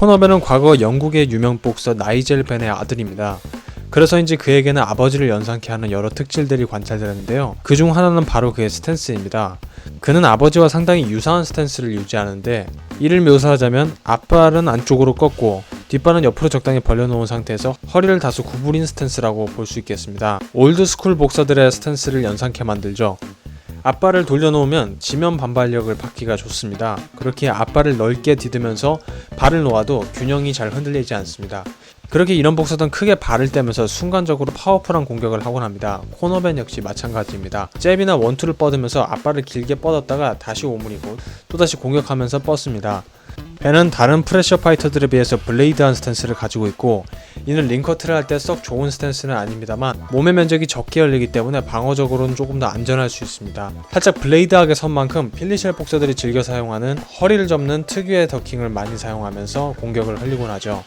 코너벤은 과거 영국의 유명 복서 나이젤 벤의 아들입니다. 그래서인지 그에게는 아버지를 연상케 하는 여러 특질들이 관찰되는데요. 그 중 하나는 바로 그의 스탠스입니다. 그는 아버지와 상당히 유사한 스탠스를 유지하는데 이를 묘사하자면 앞발은 안쪽으로 꺾고 뒷발은 옆으로 적당히 벌려놓은 상태에서 허리를 다소 구부린 스탠스라고 볼 수 있겠습니다. 올드스쿨 복서들의 스탠스를 연상케 만들죠. 앞발을 돌려놓으면 지면 반발력을 받기가 좋습니다. 그렇게 앞발을 넓게 디디면서 발을 놓아도 균형이 잘 흔들리지 않습니다. 그렇게 이런 복서는 크게 발을 떼면서 순간적으로 파워풀한 공격을 하곤 합니다. 코너벤 역시 마찬가지입니다. 잽이나 원투를 뻗으면서 앞발을 길게 뻗었다가 다시 오므리고 또다시 공격하면서 뻗습니다. 벤은 다른 프레셔 파이터들에 비해서 블레이드한 스탠스를 가지고 있고 이는 링커트를 할 때 썩 좋은 스탠스는 아닙니다만 몸의 면적이 적게 열리기 때문에 방어적으로는 조금 더 안전할 수 있습니다. 살짝 블레이드하게 선 만큼 필리쉘 복서들이 즐겨 사용하는 허리를 접는 특유의 더킹을 많이 사용하면서 공격을 흘리곤 하죠.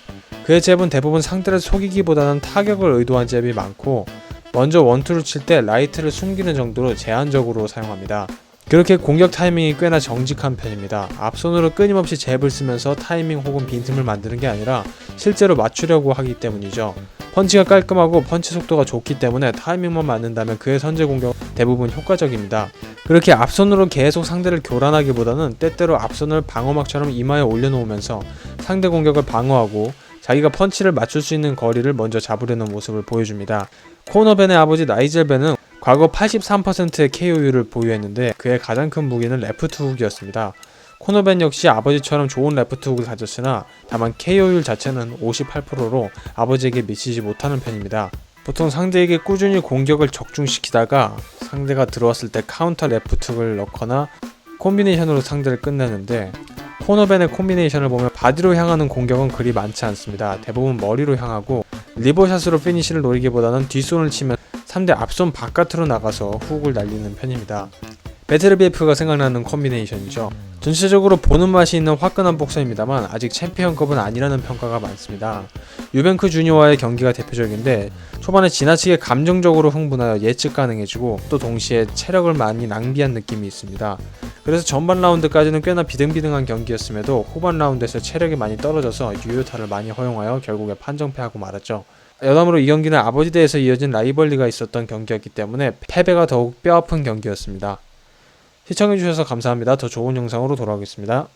그의 잽은 대부분 상대를 속이기보다는 타격을 의도한 잽이 많고 먼저 원투를 칠 때 라이트를 숨기는 정도로 제한적으로 사용합니다. 그렇게 공격 타이밍이 꽤나 정직한 편입니다. 앞손으로 끊임없이 잽을 쓰면서 타이밍 혹은 빈틈을 만드는 게 아니라 실제로 맞추려고 하기 때문이죠. 펀치가 깔끔하고 펀치 속도가 좋기 때문에 타이밍만 맞는다면 그의 선제 공격 대부분 효과적입니다. 그렇게 앞손으로 계속 상대를 교란하기보다는 때때로 앞손을 방어막처럼 이마에 올려놓으면서 상대 공격을 방어하고 자기가 펀치를 맞출 수 있는 거리를 먼저 잡으려는 모습을 보여줍니다. 코너벤의 아버지 나이젤 벤은 과거 83%의 KO율을 보유했는데 그의 가장 큰 무기는 레프트 훅이었습니다. 코너벤 역시 아버지처럼 좋은 레프트 훅을 가졌으나 다만 KO율 자체는 58%로 아버지에게 미치지 못하는 편입니다. 보통 상대에게 꾸준히 공격을 적중시키다가 상대가 들어왔을 때 카운터 레프트 훅을 넣거나 콤비네이션으로 상대를 끝내는데 코너벤의 콤비네이션을 보면 바디로 향하는 공격은 그리 많지 않습니다. 대부분 머리로 향하고 리버샷으로 피니시를 노리기보다는 뒷손을 치면 상대 앞손 바깥으로 나가서 훅을 날리는 편입니다. 배틀 BF가 생각나는 콤비네이션이죠. 전체적으로 보는 맛이 있는 화끈한 복서입니다만 아직 챔피언급은 아니라는 평가가 많습니다. 유뱅크 주니어와의 경기가 대표적인데 초반에 지나치게 감정적으로 흥분하여 예측 가능해지고 또 동시에 체력을 많이 낭비한 느낌이 있습니다. 그래서 전반 라운드까지는 꽤나 비등비등한 경기였음에도 후반 라운드에서 체력이 많이 떨어져서 유효타를 많이 허용하여 결국에 판정패하고 말았죠. 여담으로 이 경기는 아버지 대에서 이어진 라이벌리가 있었던 경기였기 때문에 패배가 더욱 뼈아픈 경기였습니다. 시청해주셔서 감사합니다. 더 좋은 영상으로 돌아오겠습니다.